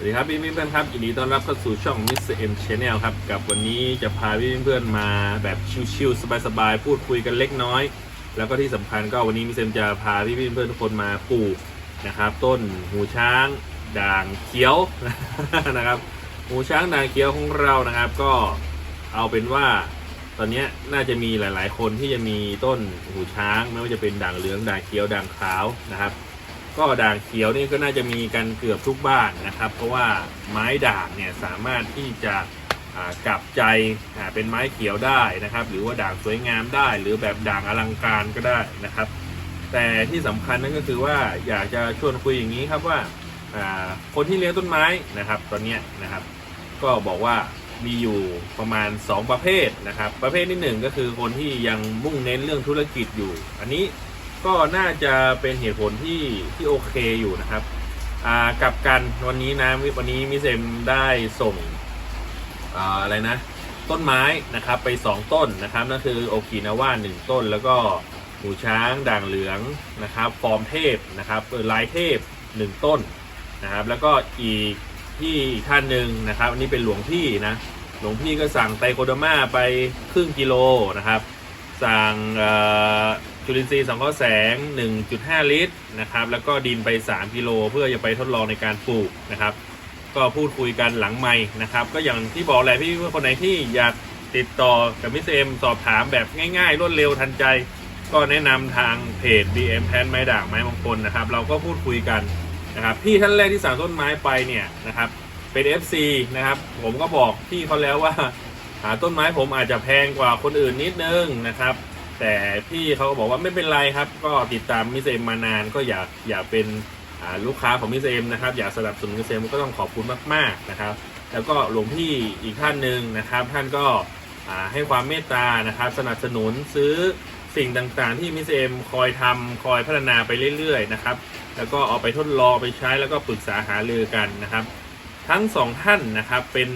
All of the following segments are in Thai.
สวัสดีครับพี่เพื่อนครับยินดีต้อนรับเข้าสู่ช่อง Mr. M Channel ครับ กับวันนี้จะพาพี่เพื่อนมาแบบชิลๆสบายๆ พูดคุยกันเล็กน้อย แล้วก็ที่สำคัญก็วันนี้มิสเซมจะพาพี่เพื่อนทุกคนมาปลูกนะครับ ต้นหูช้าง ด่างเขียวนะครับ หูช้างด่างเขียวของเรานะครับ ก็เอาเป็นว่าตอนนี้น่าจะมีหลาย ๆ คนที่จะมีต้นหูช้างไม่ว่าจะเป็นด่างเหลืองด่างเขียวด่างขาวนะครับ ก็ด่างเขียวนี่ก็น่าจะมีกันเกือบทุกบ้านนะครับ เพราะว่าไม้ด่างเนี่ยสามารถที่จะกลับใจเป็นไม้เขียวได้นะครับ หรือว่าด่างสวยงามได้ หรือแบบด่างอลังการก็ได้นะครับ แต่ที่สำคัญนั่นก็คือว่าอยากจะชวนคุยอย่างนี้ครับว่าคนที่เลี้ยงต้นไม้นะครับ ตอนนี้นะครับ ก็บอกว่ามีอยู่ประมาณ 2 ประเภทนะครับ ประเภทที่หนึ่งก็คือคนที่ยังมุ่งเน้นเรื่องธุรกิจอยู่ อันนี้ ก็น่าจะเป็นเหตุผลที่ที่โอเคอยู่นะครับอ่ากับกันวันนี้นะวันนี้มิเซมได้ส่งอ่าอะไรนะ ต้นไม้นะครับไป 2 ต้นนะครับนั่นคือโอกินาว่าหนึ่งต้น แล้วก็หมูช้างด่างเหลืองนะครับฟอร์มเทพนะครับลายเทพ 1 ต้นนะครับ แล้วก็อีกที่ท่านหนึ่งนะครับอันนี้เป็นหลวงพี่นะหลวงพี่ก็สั่งไตรโคโดมาไปครึ่งกิโลนะครับ สั่ง จุลินทรีย์สังเคราะห์แสง 1.5 ลิตรนะครับ แล้วก็ดินไป 3 กิโลเพื่อจะไปทดลองในการปลูกนะครับ ก็พูดคุยกันหลังไม่นะครับ ก็อย่างที่บอกแหละพี่เพื่อคนไหนที่อยากติดต่อกับมิสเอ็มสอบถามแบบง่ายๆ รวดเร็วทันใจ ก็แนะนำทางเพจ BM แพนไม้ด่างไม้มงคลนะครับ เราก็พูดคุยกันนะครับพี่ท่านแรกที่สั่งต้นไม้ไปเนี่ยนะครับเป็น FC นะครับ ผมก็บอกพี่เขาแล้วว่า หาต้นไม้ผมอาจจะแพงกว่าคนอื่นนิดนึงนะครับ แต่พี่เขาก็บอกว่าไม่เป็นไรครับ ก็ติดตามมิเอ็มมานานก็อยากอยากเป็นลูกค้าของมิเอ็มนะครับ อยากสนับสนุนมิเอ็มก็ต้องขอบคุณมากๆนะครับ แล้วก็หลวงพี่อีกท่านหนึ่งนะครับ ท่านก็ให้ความเมตตานะครับ สนับสนุนซื้อสิ่งต่างๆ ที่มิเอ็มคอยทำคอยพัฒนาไปเรื่อยๆนะครับ แล้วก็เอาไปทดลองไปใช้แล้วก็ปรึกษาหารือกันนะครับ ทั้งสองท่านนะครับเป็น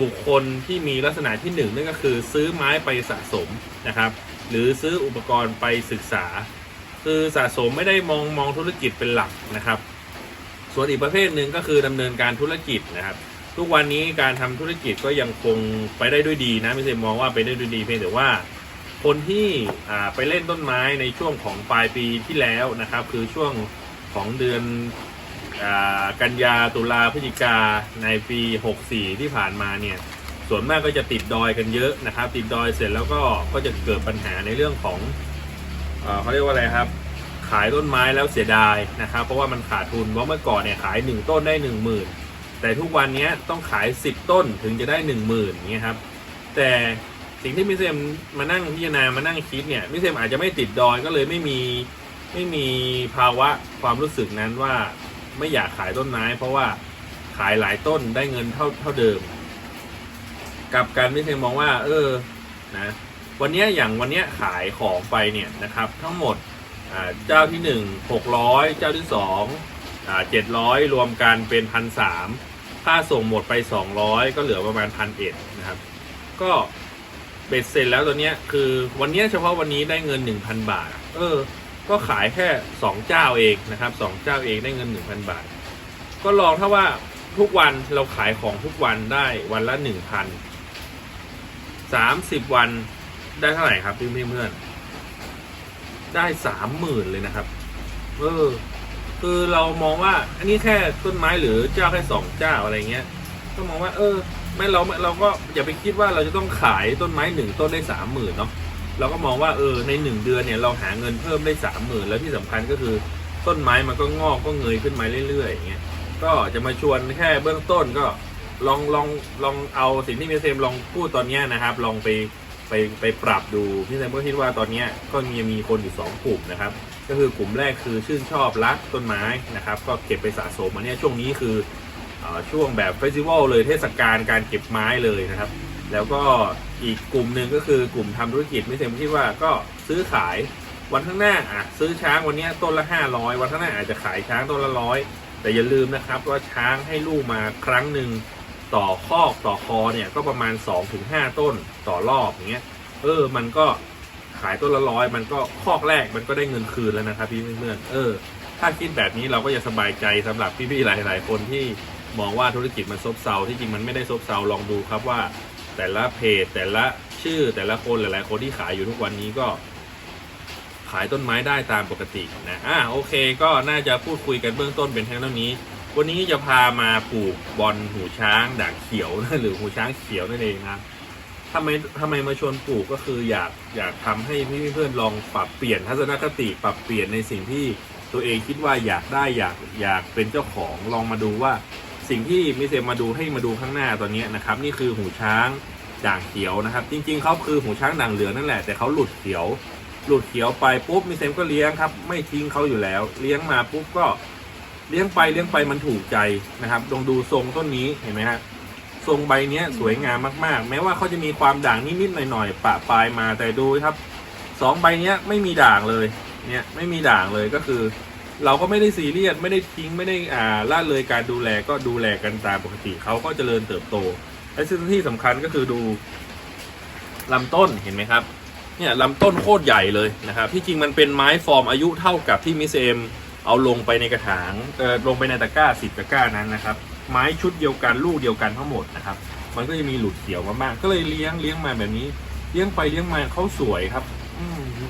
บุคคลที่มีลักษณะที่หนึ่งนั่นก็คือซื้อไม้ไปสะสมนะครับ หรือซื้ออุปกรณ์ไปศึกษา คือสะสมไม่ได้มองมองธุรกิจเป็นหลักนะครับ ส่วนอีกประเภทหนึ่งก็คือดำเนินการธุรกิจนะครับ ทุกวันนี้การทำธุรกิจก็ยังคงไปได้ด้วยดีนะไม่ใช่มองว่าไปได้ด้วยดีเพียงแต่ว่า คนที่ไปเล่นต้นไม้ในช่วงของปลายปีที่แล้วนะครับ คือช่วงของเดือนอกันยาตุลาพฤศจิกาในปี 64 ที่ผ่านมาเนี่ย ส่วนมากก็จะติดดอยกันเยอะนะครับ ติดดอยเสร็จแล้วก็ก็จะเกิดปัญหาในเรื่องของเอเขาเรียกว่าอะไรครับ ขายต้นไม้แล้วเสียดายนะครับ เพราะว่ามันขาดทุนเพราะเมื่อก่อนเนี่ยขาย 1 ต้นได้ 1 0,000 แต่ทุกวันนี้ต้องขาย 10 ต้นถึงจะได้ 1 0,000อย่างเงี้ยครับ แต่สิ่งที่มิเซมมานั่งพิจารณามานั่งคิดเนี่ยมิเซมอาจจะไม่ติดดอยก็เลยไม่มีไม่มีภาวะความรู้สึกนั้นว่าไม่อยากขายต้นไม้ เพราะว่าขายหลายต้นได้เงินเท่าเท่าเดิม กลับกันไม่เคยมองว่า เออนะวันนี้อย่างวันนี้ขายของไปเนี่ยนะครับ ทั้งหมดเจ้าที่หนึ่งหกร้อยเจ้าที่สองอ่าเจ็ดร้อยรวมกันเป็นพันสามค่าส่งหมดไปสองร้อยก็เหลือประมาณพันเอ็ดนะครับ ก็เบ็ดเสร็จแล้วตัวเนี้ยคือวันเนี้ยเฉพาะวันนี้ได้เงินหนึ่งพันบาท เออ ก็ขายแค่สองเจ้าเองนะครับสองเจ้าเองได้เงินหนึ่งพันบาท ก็ลองถ้าว่าทุกวันเราขายของทุกวันได้วันละหนึ่งพัน สามสิบวันได้เท่าไหร่ครับพี่เพื่อนได้สามหมื่นเลยนะครับ เออ คือเรามองว่า อันนี้แค่ต้นไม้หรือเจ้าแค่สองเจ้าอะไรเงี้ย ก็มองว่า เออ ไม่เราเราก็อย่าไปคิดว่าเราจะต้องขายต้นไม้หนึ่งต้นได้สามหมื่นเนาะ เราก็มองว่าเออในหนึ่งเดือนเนี่ยเราหาเงินเพิ่มได้สามหมื่นแล้วที่สำคัญก็คือต้นไม้มันก็งอกก็เงยขึ้นมาเรื่อยๆอย่างเงี้ย ก็จะมาชวนแค่เบื้องต้นก็ ลองลองลองเอาสิ่งที่พี่เซมลองพูดตอนนี้นะครับ ลองไปไปไปปรับดูพี่เซมก็คิดว่าตอนนี้ก็มีมีคนอยู่สองกลุ่มนะครับ ก็คือกลุ่มแรกคือชื่นชอบรักต้นไม้นะครับ ก็เก็บไปสะสมมาเนี่ยช่วงนี้คืออช่วงแบบเฟสติวัลเลยเทศกาลการเก็บไม้เลยนะครับ แล้วก็อีกกลุ่มหนึ่งก็คือกลุ่มทำธุรกิจไม่เต็มที่ว่าก็ซื้อขายวันข้างหน้าอะซื้อช้างวันนี้ต้นละห้าร้อยวันข้างหน้าอาจจะขายช้างต้นละร้อยแต่อย่าลืมนะครับว่าช้างให้ลูกมาครั้งหนึ่ง ต่อคอกต่อคอเนี่ยก็ประมาณ2-5ต้นต่อรอบอย่างเงี้ยเออ มันก็ขายต้นละร้อยมันก็คอกแรกมันก็ได้เงินคืนแล้วนะครับพี่เพื่อนเออ ถ้าคิดแบบนี้เราก็จะสบายใจสำหรับพี่ๆหลาย ๆ คนที่มองว่าธุรกิจมันซบเซาที่จริงมันไม่ได้ซบเซาลองดูครับว่า แต่ละเพจแต่ละชื่อแต่ละคนหลาย ๆ คนที่ขายอยู่ทุกวันนี้ก็ ขายต้นไม้ได้ตามปกตินะอะโอเค ก็น่าจะพูดคุยกันเบื้องต้นเป็นแค่เท่านี้ วันนี้จะพามาปลูกบอลหูช้างด่างเขียวหรือหูช้างเขียวนั่นเองนะทำไมทำไมมาชวนปลูกก็คืออยากอยากทำให้พี่เพื่อนๆลองปรับเปลี่ยนทัศนคติปรับเปลี่ยนในสิ่งที่ตัวเองคิดว่าอยากได้อยากอยากเป็นเจ้าของลองมาดูว่า สิ่งที่มิเซมมาดูให้มาดูข้างหน้าตอนนี้นะครับ นี่คือหูช้างด่างเขียวนะครับ จริง ๆเขาคือหูช้างด่างเหลืองนั่นแหละแต่เขาหลุดเขียว หลุดเขียวไปปุ๊บมิเซมก็เลี้ยงครับ ไม่ทิ้งเขาอยู่แล้ว เลี้ยงมาปุ๊บก็ เลี้ยงไปเลี้ยงไปมันถูกใจนะครับลองดูทรงต้นนี้เห็นไหมฮะทรงใบเนี้ยสวยงามมากๆ แม้ว่าเขาจะมีความด่างนิดๆหน่อยๆปะปลายมาแต่ดูครับสองใบเนี้ยไม่มีด่างเลยเนี่ยไม่มีด่างเลยก็คือ เราก็ไม่ได้ซีเรียสไม่ได้ทิ้งไม่ได้อ่าละเลยการดูแลก็ดูแลกันตามปกติเขาก็เจริญเติบโตและสิ่งที่สำคัญก็คือดูลำต้นเห็นไหมครับเนี่ยลำต้นโคตรใหญ่เลยนะครับ ที่จริงมันเป็นไม้ฟอร์มอายุเท่ากับที่มิสเอม เอาลงไปในกระถางเอ่อลงไปในตะกร้าสิบตะกร้านั้นนะครับ ไม้ชุดเดียวกันลูกเดียวกันทั้งหมดนะครับ มันก็จะมีหลุดเขียวมาบ้างก็เลยเลี้ยงเลี้ยงมาแบบนี้ เลี้ยงไปเลี้ยงมาเขาสวยครับ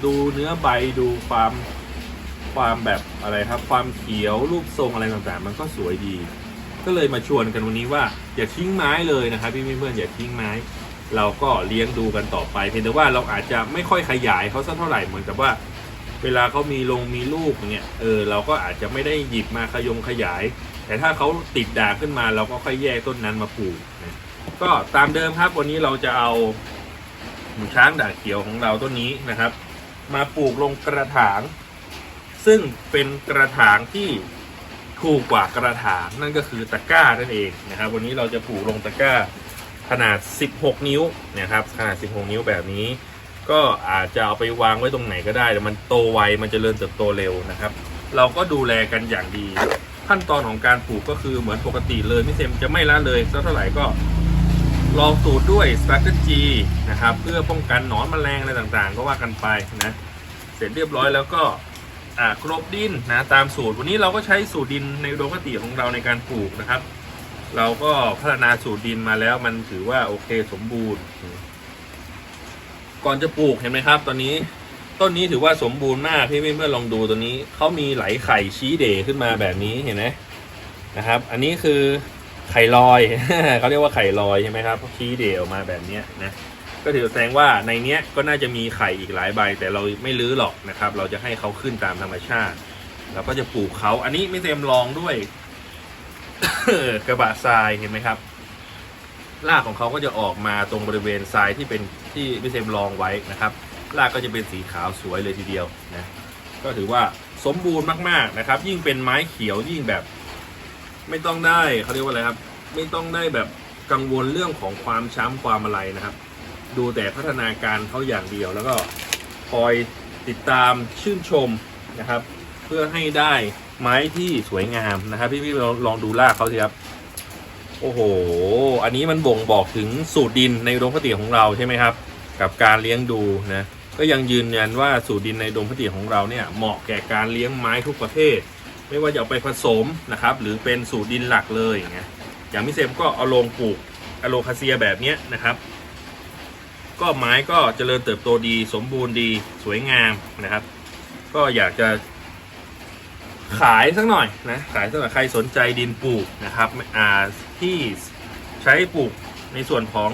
ดูเนื้อใบดูความความแบบอะไรครับ ความเขียวรูปทรงอะไรต่างๆ มันก็สวยดี ก็เลยมาชวนกันวันนี้ว่าอย่าทิ้งไม้เลยนะครับพี่เพื่อนๆอย่าทิ้งไม้ เราก็เลี้ยงดูกันต่อไป เพียงแต่ว่าเราอาจจะไม่ค่อยขยายเขาสักเท่าไหร่เหมือนกับว่า เวลาเขามีลงมีลูกเนี่ยเออเราก็อาจจะไม่ได้หยิบมาขยงขยาย แต่ถ้าเขาติดด่างขึ้นมาเราก็ค่อยแยกต้นนั้นมาปลูกนะก็ตามเดิมครับวันนี้เราจะเอาหมูช้างด่างเขียวของเราต้นนี้นะครับ มาปลูกลงกระถาง ซึ่งเป็นกระถางที่ถูกกว่ากระถางนั่นก็คือตะกร้านั่นเองนะครับ วันนี้เราจะปลูกลงตะกร้าขนาด 16 นิ้วนะครับขนาด 16 นิ้วแบบนี้ ก็อาจจะเอาไปวางไว้ตรงไหนก็ได้แต่มันโตไวมันจเจริญเติบโตเร็วนะครับ เราก็ดูแลกันอย่างดี ขั้นตอนของการปลูกก็คือเหมือนปกติเลยไม่เซมจะไม่ละเลยสักเท่าไหร่ก็ลองสูตรด้วย s t r a t e g y นะครับ เพื่อป้องกันหนอนแมลงอะไรต่างๆ ก็ว่ากันไปนะ เสร็จเรียบร้อยแล้วก็กรบดินนะตามสูตร วันนี้เราก็ใช้สูตรดินในอุดมคติของเราในการปลูกนะครับ เราก็พัฒนาสูตรดินมาแล้วมันถือว่าโอเคสมบูรณ์ ก่อนจะปลูกเห็นไหมครับ ตอนนี้ต้นนี้ถือว่าสมบูรณ์มากพี่เพื่อนๆลองดูตัวนี้เขามีไหลไข่ชี้เดขึ้นมาแบบนี้เห็นไหมนะครับ อันนี้คือไข่ลอยเขาเรียกว่าไข่ลอยใช่ไหมครับชี้เดออกมาแบบนี้นะก็ถือแสดงว่าในเนี้ยก็น่าจะมีไข่อีกหลายใบ แต่เราไม่ลื้อหรอกนะครับ เราจะให้เขาขึ้นตามธรรมชาติเราก็จะปลูกเขาอันนี้ไม่เต็มลองด้วยกระบะทรายเห็นไหมครับ รากของเขาก็จะออกมาตรงบริเวณทรายที่เป็นที่พี่เซมลองไว้นะครับรากก็จะเป็นสีขาวสวยเลยทีเดียวนะก็ถือว่าสมบูรณ์มากๆนะครับ ยิ่งเป็นไม้เขียวยิ่งแบบ ไม่ต้องได้เขาเรียกว่าอะไรครับ ไม่ต้องได้แบบกังวลเรื่องของความช้ำความอะไรนะครับ ดูแต่พัฒนาการเขาอย่างเดียว แล้วก็คอยติดตามชื่นชมนะครับ เพื่อให้ได้ไม้ที่สวยงามนะครับ พี่ๆลองลองดูรากเขาสิครับ โอ้โห อันนี้มันบ่งบอกถึงสูตรดินในอุดมคติของเราใช่ไหมครับ กับการเลี้ยงดูนะ ก็ยังยืนยันว่าสูตรดินในอุดมคติของเราเนี่ยเหมาะแก่การเลี้ยงไม้ทุกประเภท ไม่ว่าจะเอาไปผสมนะครับ หรือเป็นสูตรดินหลักเลยอย่างเงี้ยอย่างพี่เซมก็เอาลงปลูกอะโลคาเซียแบบเนี้ยนะครับ ก็ไม้ก็เจริญเติบโตดีสมบูรณ์ดีสวยงามนะครับ ก็อยากจะขายสักหน่อยนะขายสักหน่อยใครสนใจดินปลูกนะครับอ่า ที่ใช้ปลูกในส่วนของ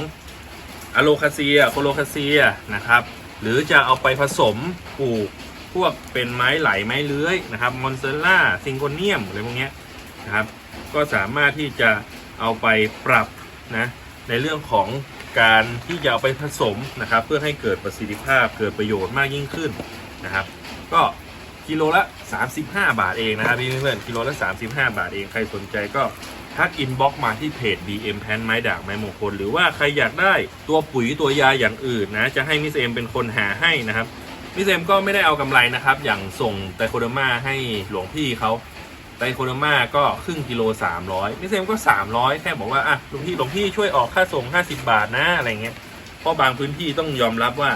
อะโลคาเซียโคโลคาเซียนะครับ หรือจะเอาไปผสมปลูกพวกเป็นไม้ไหลไม้เลื้อยนะครับมอนเซล่าซิงโกเนียมอะไรพวกนี้นะครับ ก็สามารถที่จะเอาไปปรับนะในเรื่องของการที่จะเอาไปผสมนะครับ เพื่อให้เกิดประสิทธิภาพเกิดประโยชน์มากยิ่งขึ้นนะครับ ก็ กิโลละ 35 บาทเองนะครับพี่เพื่อนๆกิโลละ 35 บาทเองใครสนใจก็ทักอินบ็อกมาที่เพจ BM แพนไม้ด่างไม้มงคลหรือว่าใครอยากได้ตัวปุ๋ยตัวยาอย่างอื่นนะ จะให้มิสเอมเป็นคนหาให้นะครับมิสเอมก็ไม่ได้เอากำไรนะครับ อย่างส่งไตโคเดอร์มาให้หลวงพี่เขาไตโคเดอร์มาก็ครึ่งกิโล 300มิสเอมก็ 300 แค่บอกว่าอะหลวงพี่หลวงพี่ช่วยออกค่าส่ง 50 บาทนะอะไรเงี้ยเพราะบางพื้นที่ต้องยอมรับว่า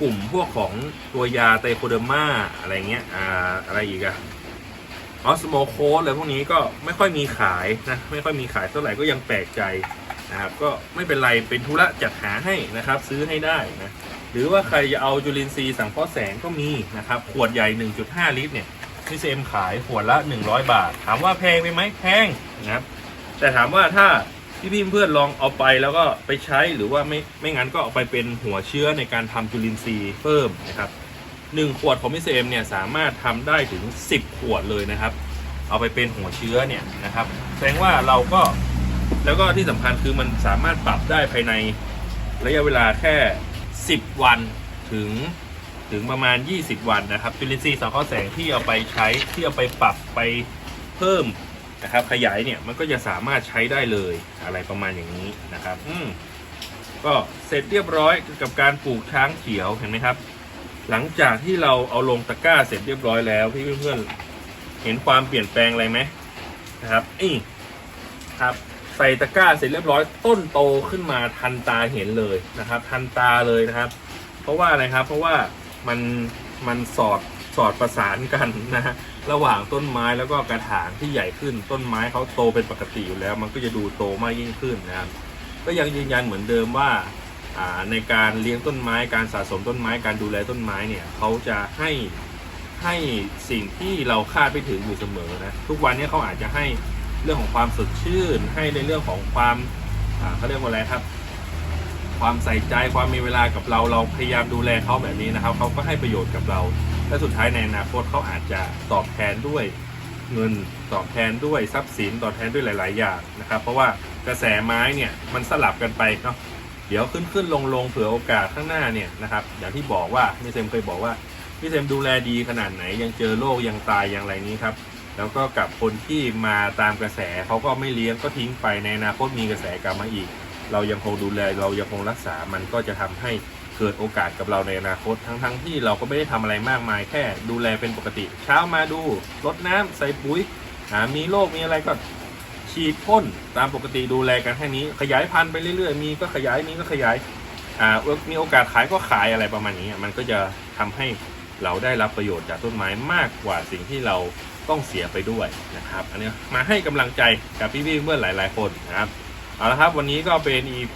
กลุ่มพวกของตัวยาไตโคเดอร์มาอะไรเงี้ยอ่าอะไรอีกอะออสโมโคสอะไรพวกนี้ก็ไม่ค่อยมีขายนะไม่ค่อยมีขายเท่าไหร่ก็ยังแปลกใจนะครับก็ไม่เป็นไรเป็นธุระจัดหาให้นะครับ ซื้อให้ได้นะหรือว่าใครจะเอาจุลินทรีย์สังเคราะห์แสงก็มีนะครับขวดใหญ่ 1.5 ลิตรเนี่ยพี่เซมขายขวดละ 100 บาท ถามว่าแพงไปไหมแพงนะครับแต่ถามว่าถ้า พี่เพื่อนลองเอาไปแล้วก็ไปใช้หรือว่าไม่ไม่งั้นก็เอาไปเป็นหัวเชื้อในการทำจุลินทรีย์เพิ่มนะครับหนึ่งขวดของพี่เซมเนี่ยสามารถทำได้ถึง 10 ขวดเลยนะครับ เอาไปเป็นหัวเชื้อเนี่ยนะครับ แสดงว่าเราก็แล้วก็ที่สำคัญคือมันสามารถปรับได้ภายในระยะเวลาแค่ 10 วันถึงถึงประมาณ 20 วันนะครับจุลินทรีย์สังเคราะห์แสงที่เอาไปใช้ที่เอาไปปรับไปเพิ่ม นะครับ ขยายเนี่ยมันก็จะสามารถใช้ได้เลยอะไรประมาณอย่างนี้นะครับ อืมก็เสร็จเรียบร้อยกับการปลูกช้างเขียวเห็นไหมครับ หลังจากที่เราเอาลงตะกร้าเสร็จเรียบร้อยแล้วพี่เพื่อนๆเห็นความเปลี่ยนแปลงอะไรไหมนะครับนี่ครับใส่ตะกร้าเสร็จเรียบร้อยต้นโตขึ้นมาทันตาเห็นเลยนะครับ ทันตาเลยนะครับ เพราะว่าอะไรครับ เพราะว่ามันมันสอด สอดประสานกันนะฮะระหว่างต้นไม้แล้วก็กระถางที่ใหญ่ขึ้นต้นไม้เขาโตเป็นปกติอยู่แล้ว มันก็จะดูโตมากยิ่งขึ้นนะครับก็ยังยืนยันเหมือนเดิมว่าในการเลี้ยงต้นไม้การสะสมต้นไม้การดูแลต้นไม้เนี่ยเขาจะให้ให้สิ่งที่เราคาดไม่ถึงอยู่เสมอนะทุกวันนี้เขาอาจจะให้เรื่องของความสดชื่น ให้ในเรื่องของความเขาเรียกว่าอะไรครับ ความใส่ใจความมีเวลากับเราเราพยายามดูแลเขาแบบนี้นะครับเขาก็ให้ประโยชน์กับเรา และสุดท้ายในอนาคตเขาอาจจะตอบแทนด้วยเงินตอบแทนด้วยทรัพย์สินตอบแทนด้วยหลาย ๆ อย่างนะครับ เพราะว่ากระแสไม้เนี่ยมันสลับกันไปเนาะเดี๋ยวขึ้นขึ้นลงลงเผื่อโอกาสข้างหน้าเนี่ยนะครับอย่างที่บอกว่าพี่เซมเคยบอกว่าพี่เซมดูแลดีขนาดไหนยังเจอโรคยังตายยังอะไรนี้ครับแล้วก็กับคนที่มาตามกระแสเขาก็ไม่เลี้ยงก็ทิ้งไปในอนาคตมีกระแสกลับมาอีก เรายังคงดูแลเรายังคงรักษามันก็จะทำให้ เกิดโอกาสกับเราในอนาคต ทั้งๆทที่เราก็ไม่ได้ทำอะไรมากมาย แค่ดูแลเป็นปกติ เช้ามาดูรดน้ำใส่ปุ๋ยอ่ามีโรคมีอะไรก็ฉีดพ่นตามปกติดูแลกันแค่นี้ ขยายพันธุ์ไปเรื่อยๆ มีก็ขยายมีก็ขยายอ่ามีโอกาสขายก็ขายอะไรประมาณนี้ มันก็จะทำให้เราได้รับประโยชน์จากต้นไม้มากกว่าสิ่งที่เราต้องเสียไปด้วยนะครับ อันนี้มาให้กำลังใจกับพี่ๆเพื่อนหลาย ๆ คนนะครับเอาละครับวันนี้ก็เป็น EP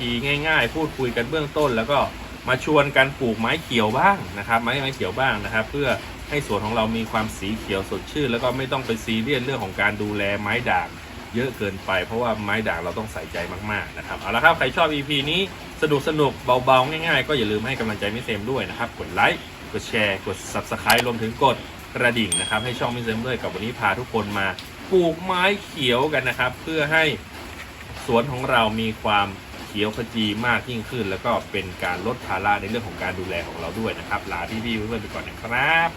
ง่าย ๆ พูดคุยกันเบื้องต้นแล้วก็ มาชวนกันปลูกไม้เขียวบ้างนะครับ ไม้ไม้เขียวบ้างนะครับ เพื่อให้สวนของเรามีความสีเขียวสดชื่น แล้วก็ไม่ต้องไปซีเรียสเรื่องของการดูแลไม้ด่างเยอะเกินไป เพราะว่าไม้ด่างเราต้องใส่ใจมากๆนะครับเอาละครับใครชอบ EP นี้สนุกสนุกเบาๆ ง่ายๆ ก็อย่าลืมให้กำลังใจมิเซมด้วยนะครับ กดไลค์กดแชร์ กด Subscribe รวมถึงกดกระดิ่งนะครับ ให้ช่องมิเซมด้วยกับวันนี้พาทุกคนมาปลูกไม้เขียวกันนะครับ เพื่อให้สวนของเรามีความ เขียวขจีมากยิ่งขึ้น แล้วก็เป็นการลดภาระในเรื่องของการดูแลของเราด้วยนะครับลาพี่ๆเพื่อนๆไปก่อนนะครับ